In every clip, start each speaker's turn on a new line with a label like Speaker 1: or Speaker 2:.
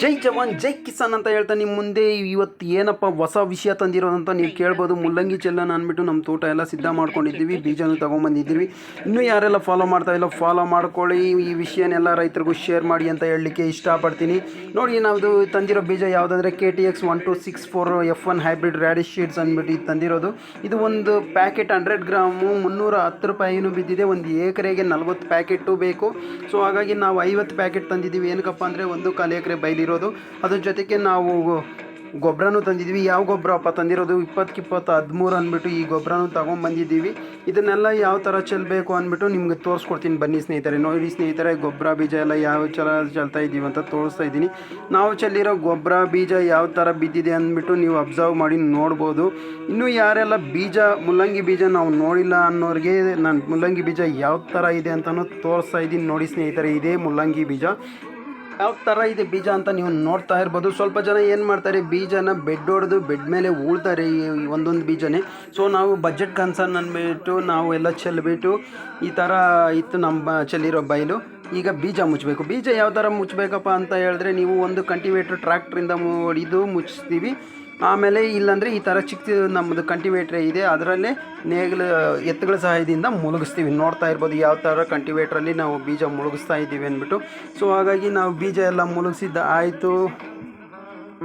Speaker 1: ಜೈ ಜವಾನ್, ಜೈ ಕಿಸಾನ್ ಅಂತ ಹೇಳ್ತಾ ನಿಮ್ಮ ಮುಂದೆ ಇವತ್ತು ಏನಪ್ಪ ಹೊಸ ವಿಷಯ ತಂದಿರೋದಂತ ನೀವು ಕೇಳ್ಬೋದು. ಮುಲ್ಲಂಗಿ ಚೆಲ್ಲನ ಅಂದ್ಬಿಟ್ಟು ನಮ್ಮ ತೋಟ ಎಲ್ಲ ಸಿದ್ಧ ಮಾಡ್ಕೊಂಡಿದ್ದೀವಿ, ಬೀಜನ ತೊಗೊಂಬಂದಿದ್ದೀವಿ. ಇನ್ನೂ ಯಾರೆಲ್ಲ ಫಾಲೋ ಮಾಡ್ತಾ ಇಲ್ಲ ಫಾಲೋ ಮಾಡ್ಕೊಳ್ಳಿ. ಈ ವಿಷಯನೆಲ್ಲ ರೈತರಿಗೂ ಶೇರ್ ಮಾಡಿ ಅಂತ ಹೇಳಲಿಕ್ಕೆ ಇಷ್ಟಪಡ್ತೀನಿ. ನೋಡಿ ನಾವು ತಂದಿರೋ ಬೀಜ ಯಾವುದಂದ್ರೆ K T X one two six four F one hybrid radish seeds ಅಂದ್ಬಿಟ್ಟು ಇದು ತಂದಿರೋದು. ಇದು ಒಂದು ಪ್ಯಾಕೆಟ್ ಹಂಡ್ರೆಡ್ ಗ್ರಾಮು ಮುನ್ನೂರ ಹತ್ತು ರೂಪಾಯಿನೂ ಬಿದ್ದಿದೆ. ಒಂದು ಎಕರೆಗೆ ನಲ್ವತ್ತು ಪ್ಯಾಕೆಟು ಬೇಕು. ಸೊ ಹಾಗಾಗಿ ನಾವು ಐವತ್ತು ಪ್ಯಾಕೆಟ್ ತಂದಿದ್ದೀವಿ. ಏನಕ್ಕಪ್ಪ ಅಂದರೆ ಒಂದು ಕಾಲು ಎಕರೆ ಬೈಲಿರೋದು ಅದ್ರ ಜೊತೆಗೆ ನಾವು ಗೊಬ್ಬರನೂ ತಂದಿದ್ವಿ ಯಾವ ಗೊಬ್ಬರಪ್ಪ ತಂದಿರೋದು? ಇಪ್ಪತ್ತಕ್ಕೆ ಇಪ್ಪತ್ತು ಹದಿಮೂರು ಅಂದ್ಬಿಟ್ಟು ಈ ಗೊಬ್ಬರನೂ ತೊಗೊಂಬಂದಿದ್ದೀವಿ ಇದನ್ನೆಲ್ಲ ಯಾವ ಥರ ಚೆಲ್ಲಬೇಕು ಅಂದ್ಬಿಟ್ಟು ನಿಮ್ಗೆ ತೋರಿಸ್ಕೊಡ್ತೀನಿ ಬನ್ನಿ ಸ್ನೇಹಿತರೆ. ನೋಡಿ ಸ್ನೇಹಿತರೆ ಗೊಬ್ಬರ ಬೀಜ ಎಲ್ಲ ಯಾವ ಥರ ಚೆಲ್ತಾ ಇದ್ದೀವಿ ಅಂತ ತೋರಿಸ್ತಾ ಇದ್ದೀನಿ. ನಾವು ಚೆಲ್ಲಿರೋ ಗೊಬ್ಬರ ಬೀಜ ಯಾವ ಥರ ಬಿದ್ದಿದೆ ಅಂದ್ಬಿಟ್ಟು ನೀವು ಅಬ್ಸರ್ವ್ ಮಾಡಿ ನೋಡ್ಬೋದು. ಇನ್ನೂ ಯಾರೆಲ್ಲ ಬೀಜ, ಮುಲ್ಲಂಗಿ ಬೀಜ ನಾವು ನೋಡಿಲ್ಲ ಅನ್ನೋರಿಗೆ ನಾನು ಮುಲ್ಲಂಗಿ ಬೀಜ ಯಾವ ಥರ ಇದೆ ಅಂತಲೂ ತೋರಿಸ್ತಾ ಇದ್ದೀನಿ. ನೋಡಿ ಸ್ನೇಹಿತರೆ, ಇದೇ ಮುಲ್ಲಂಗಿ ಬೀಜ. ಯಾವ ಥರ ಇದೆ ಬೀಜ ಅಂತ ನೀವು ನೋಡ್ತಾ ಇರ್ಬೋದು. ಸ್ವಲ್ಪ ಜನ ಏನು ಮಾಡ್ತಾರೆ, ಬೀಜನ ಬೆಡ್ ಹೊಡೆದು ಬೆಡ್ ಮೇಲೆ ಉಳ್ತಾರೆ ಈ ಒಂದೊಂದು ಬೀಜನೇ. ಸೊ ನಾವು ಬಜೆಟ್ ಕನ್ಸರ್ನ್ ಅಂದ್ಬಿಟ್ಟು ನಾವು ಎಲ್ಲ ಚೆಲ್ಬಿಟ್ಟು ಈ ಥರ ಇತ್ತು ನಮ್ಮ ಚೆಲ್ಲಿರೋ ಬಯಲು ಈಗ ಬೀಜ ಮುಚ್ಚಬೇಕು ಬೀಜ ಯಾವ ಥರ ಮುಚ್ಚಬೇಕಪ್ಪ ಅಂತ ಹೇಳಿದ್ರೆ, ನೀವು ಒಂದು ಕಂಟಿವೇಟ್ರ್ ಟ್ರ್ಯಾಕ್ಟ್ರಿಂದ ಹೊಡಿದು ಮುಚ್ಚಿಸ್ತೀವಿ ಆಮೇಲೆ ಇಲ್ಲಾಂದರೆ ಈ ಥರ ಚಿಕ್ಕ ನಮ್ಮದು ಕಂಟಿವೇಟ್ರ್ ಇದೆ, ಅದರಲ್ಲೇ ನೇಗಿಲು, ಎತ್ತುಗಳ ಸಹಾಯದಿಂದ ಮುಳುಗಿಸ್ತೀವಿ. ನೋಡ್ತಾ ಇರ್ಬೋದು ಯಾವ ಥರ ಕಂಟಿವೇಟ್ರಲ್ಲಿ ನಾವು ಬೀಜ ಮುಳುಗಿಸ್ತಾ ಇದ್ದೀವಿ ಅಂದ್ಬಿಟ್ಟು. ಸೊ ಹಾಗಾಗಿ ನಾವು ಬೀಜ ಎಲ್ಲ ಮುಳುಗಿಸಿದ್ದ ಆಯಿತು.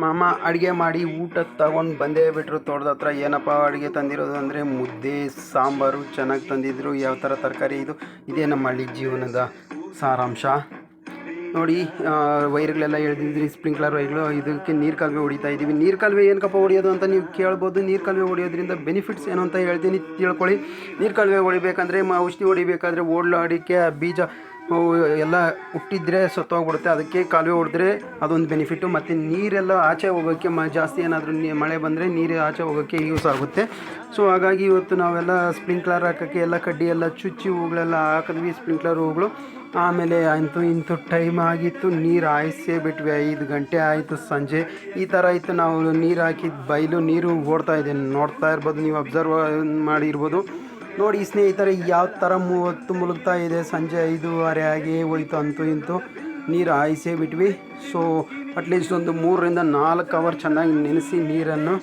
Speaker 1: ಮಾಮ ಅಡುಗೆ ಮಾಡಿ ಊಟ ತಗೊಂಡು ಬಂದೇ ಬಿಟ್ಟರು ತೋಟದ ಹತ್ರ. ಏನಪ್ಪ ಅಡುಗೆ ತಂದಿರೋದು ಅಂದರೆ ಮುದ್ದೆ, ಸಾಂಬಾರು ಚೆನ್ನಾಗಿ ತಂದಿದ್ರು. ಯಾವ ಥರ ತರಕಾರಿ ಇದು? ಇದೇ ನಮ್ಮ ಹಳ್ಳಿ ಜೀವನದ ಸಾರಾಂಶ. ನೋಡಿ ವೈರ್ಗಳೆಲ್ಲ ಎಳೆದಿದ್ರಿ, ಸ್ಪ್ರಿಂಕ್ಲರ್ ವೈರ್ಗಳು, ಇದಕ್ಕೆ ನೀರು ಕಾಲುವೆ ಹೊಡಿತಾ ಇದ್ದೀವಿ ನೀರು ಕಾಲುವೆ ಏನಕ್ಕಪ್ಪ ಹೊಡೆಯೋದು ಅಂತ ನೀವು ಕೇಳ್ಬೋದು. ನೀರು ಕಾಲುವೆ ಹೊಡಿಯೋದ್ರಿಂದ ಬೆನಿಫಿಟ್ಸ್ ಏನು ಅಂತ ಹೇಳ್ತೀನಿ, ತಿಳ್ಕೊಳ್ಳಿ. ನೀರು ಕಾಲುವೆ ಹೊಡಿಬೇಕಂದ್ರೆ ಔಷಧಿ ಹೊಡಿಬೇಕಾದ್ರೆ ಓಡ್ಲಾಡಿಕೆ ಬೀಜ ಎಲ್ಲ ಹುಟ್ಟಿದ್ರೆ ಸತ್ತೋಗ್ಬಿಡುತ್ತೆ. ಅದಕ್ಕೆ ಕಾಲುವೆ ಹೊಡೆದ್ರೆ ಅದೊಂದು ಬೆನಿಫಿಟ್ಟು ಮತ್ತು ನೀರೆಲ್ಲ ಆಚೆ ಹೋಗೋಕ್ಕೆ ಮ, ಜಾಸ್ತಿ ಏನಾದರೂ ನೀ, ಮಳೆ ಬಂದರೆ ನೀರು ಆಚೆ ಹೋಗೋಕ್ಕೆ ಯೂಸ್ ಆಗುತ್ತೆ. ಸೊ ಹಾಗಾಗಿ ಇವತ್ತು ನಾವೆಲ್ಲ ಸ್ಪ್ರಿಂಕ್ಲರ್ ಹಾಕೋಕ್ಕೆ ಎಲ್ಲ ಕಡ್ಡಿ ಎಲ್ಲ ಚುಚ್ಚಿ ಹೂಗಳೆಲ್ಲ ಹಾಕಿದ್ವಿ, ಸ್ಪ್ರಿಂಕ್ಲರ್ ಹೂಗಳು. ಆಮೇಲೆ ಅಂತೂ ಇಂಥ ಟೈಮ್ ಆಗಿತ್ತು, ನೀರು ಹಾಯಿಸೇ ಬಿಟ್ವಿ. ಐದು ಗಂಟೆ ಆಯಿತು ಸಂಜೆ. ಈ ಥರ ಇತ್ತು ನಾವು ನೀರು ಹಾಕಿದ ಬಯಲು ನೀರು ಓಡ್ತಾ ಇದೆ. ನೋಡ್ತಾ ಇರ್ಬೋದು, ನೀವು ಅಬ್ಸರ್ವ್ ಮಾಡಿರ್ಬೋದು. ನೋಡಿ ಸ್ನೇಹಿತರೆ, ಯಾವ ಥರ ಮೂವತ್ತು ಮುಳುಗ್ತಾ ಇದೆ. ಸಂಜೆ ಐದೂವರೆ ಆಗಿ ಹೋಯ್ತು ಅಂತೂ ಇಂತು. ನೀರು ಹಾಯಿಸೇ ಬಿಟ್ವಿ. ಸೊ ಅಟ್ಲೀಸ್ಟ್ ಒಂದು ಮೂರರಿಂದ ನಾಲ್ಕು ಅವರ್ ಚೆನ್ನಾಗಿ ನೆನೆಸಿ ನೀರನ್ನು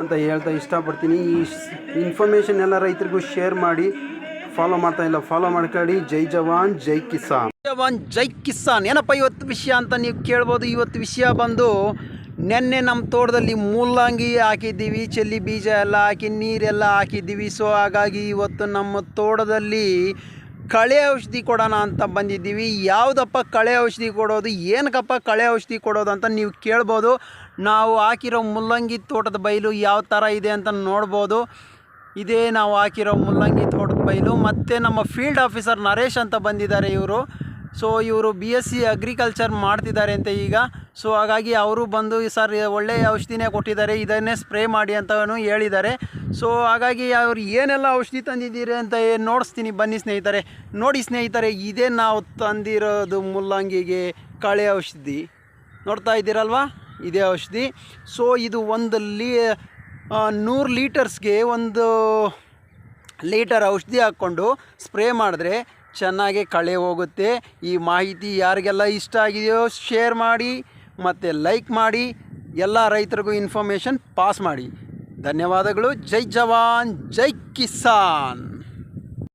Speaker 1: ಅಂತ ಹೇಳ್ತಾ ಇಷ್ಟಪಡ್ತೀನಿ. ಈ ಇನ್ಫಾರ್ಮೇಷನ್ ಎಲ್ಲ ರೈತರಿಗೂ ಶೇರ್ ಮಾಡಿ. ಫಾಲೋ ಮಾಡ್ತಾ ಇಲ್ಲ. ಫಾಲೋ ಮಾಡ್ಕೊಳ್ಳಿ. ಜೈ ಜವಾನ್, ಜೈ ಕಿಸಾನ್. ಜವಾನ್, ಜೈ ಕಿಸಾನ್. ಏನಪ್ಪ ಇವತ್ತು ವಿಷಯ ಅಂತ ನೀವು ಕೇಳ್ಬೋದು. ಇವತ್ತು ವಿಷಯ ಬಂದು ನೆನ್ನೆ ನಮ್ಮ ತೋಟದಲ್ಲಿ ಮೂಲಂಗಿ ಹಾಕಿದ್ದೀವಿ. ಚೆಲ್ಲಿ ಬೀಜ ಎಲ್ಲ ಹಾಕಿ, ನೀರೆಲ್ಲ ಹಾಕಿದ್ದೀವಿ. ಸೊ ಹಾಗಾಗಿ ಇವತ್ತು ನಮ್ಮ ತೋಟದಲ್ಲಿ ಕಳೆ ಔಷಧಿ ಕೊಡೋಣ ಅಂತ ಬಂದಿದ್ದೀವಿ. ಯಾವುದಪ್ಪ ಕಳೆ ಔಷಧಿ ಕೊಡೋದು? ಏನಕ್ಕಪ್ಪ ಕಳೆ ಔಷಧಿ ಕೊಡೋದು ಅಂತ ನೀವು ಕೇಳ್ಬೋದು. ನಾವು ಹಾಕಿರೋ ಮುಲ್ಲಂಗಿ ತೋಟದ ಬಯಲು ಯಾವ ಥರ ಇದೆ ಅಂತ ನೋಡ್ಬೋದು. ಇದೇ ನಾವು ಹಾಕಿರೋ ಮುಲ್ಲಂಗಿ ತೋಟದ ಬೈಲು, ಮತ್ತು ನಮ್ಮ ಫೀಲ್ಡ್ ಆಫೀಸರ್ ನರೇಶ್ ಅಂತ ಬಂದಿದ್ದಾರೆ ಇವರು. ಸೊ ಇವರು ಬಿ ಎಸ್ ಸಿ ಅಗ್ರಿಕಲ್ಚರ್ ಮಾಡ್ತಿದ್ದಾರೆ ಅಂತ ಈಗ. ಸೊ ಹಾಗಾಗಿ ಅವರು ಬಂದು, ಸರ್ ಒಳ್ಳೆಯ ಔಷಧಿನೇ ಕೊಟ್ಟಿದ್ದಾರೆ, ಇದನ್ನೇ ಸ್ಪ್ರೇ ಮಾಡಿ ಅಂತಲೂ ಹೇಳಿದ್ದಾರೆ. ಸೊ ಹಾಗಾಗಿ ಅವ್ರು ಏನೆಲ್ಲ ಔಷಧಿ ತಂದಿದ್ದೀರಿ ಅಂತ ನೋಡಿಸ್ತೀನಿ, ಬನ್ನಿ ಸ್ನೇಹಿತರೆ. ನೋಡಿ ಸ್ನೇಹಿತರೆ, ಇದೇ ನಾವು ತಂದಿರೋದು ಮುಲ್ಲಂಗಿಗೆ ಕಳೆ ಔಷಧಿ. ನೋಡ್ತಾ ಇದ್ದೀರಲ್ವಾ? ಇದೇ ಔಷಧಿ. ಸೊ ಇದು ಒಂದು ಲೀ ನೂರು ಲೀಟರ್ಸ್ಗೆ ಒಂದು ಲೀಟರ್ ಔಷಧಿ ಹಾಕ್ಕೊಂಡು ಸ್ಪ್ರೇ ಮಾಡಿದ್ರೆ ಚೆನ್ನಾಗಿ ಕಳೆ ಹೋಗುತ್ತೆ. ಈ ಮಾಹಿತಿ ಯಾರಿಗೆಲ್ಲ ಇಷ್ಟ ಆಗಿದೆಯೋ ಶೇರ್ ಮಾಡಿ, ಮತ್ತು ಲೈಕ್ ಮಾಡಿ, ಎಲ್ಲ ರೈತರಿಗೂ ಇನ್ಫಾರ್ಮೇಷನ್ ಪಾಸ್ ಮಾಡಿ. ಧನ್ಯವಾದಗಳು. ಜೈ ಜವಾನ್, ಜೈ ಕಿಸಾನ್.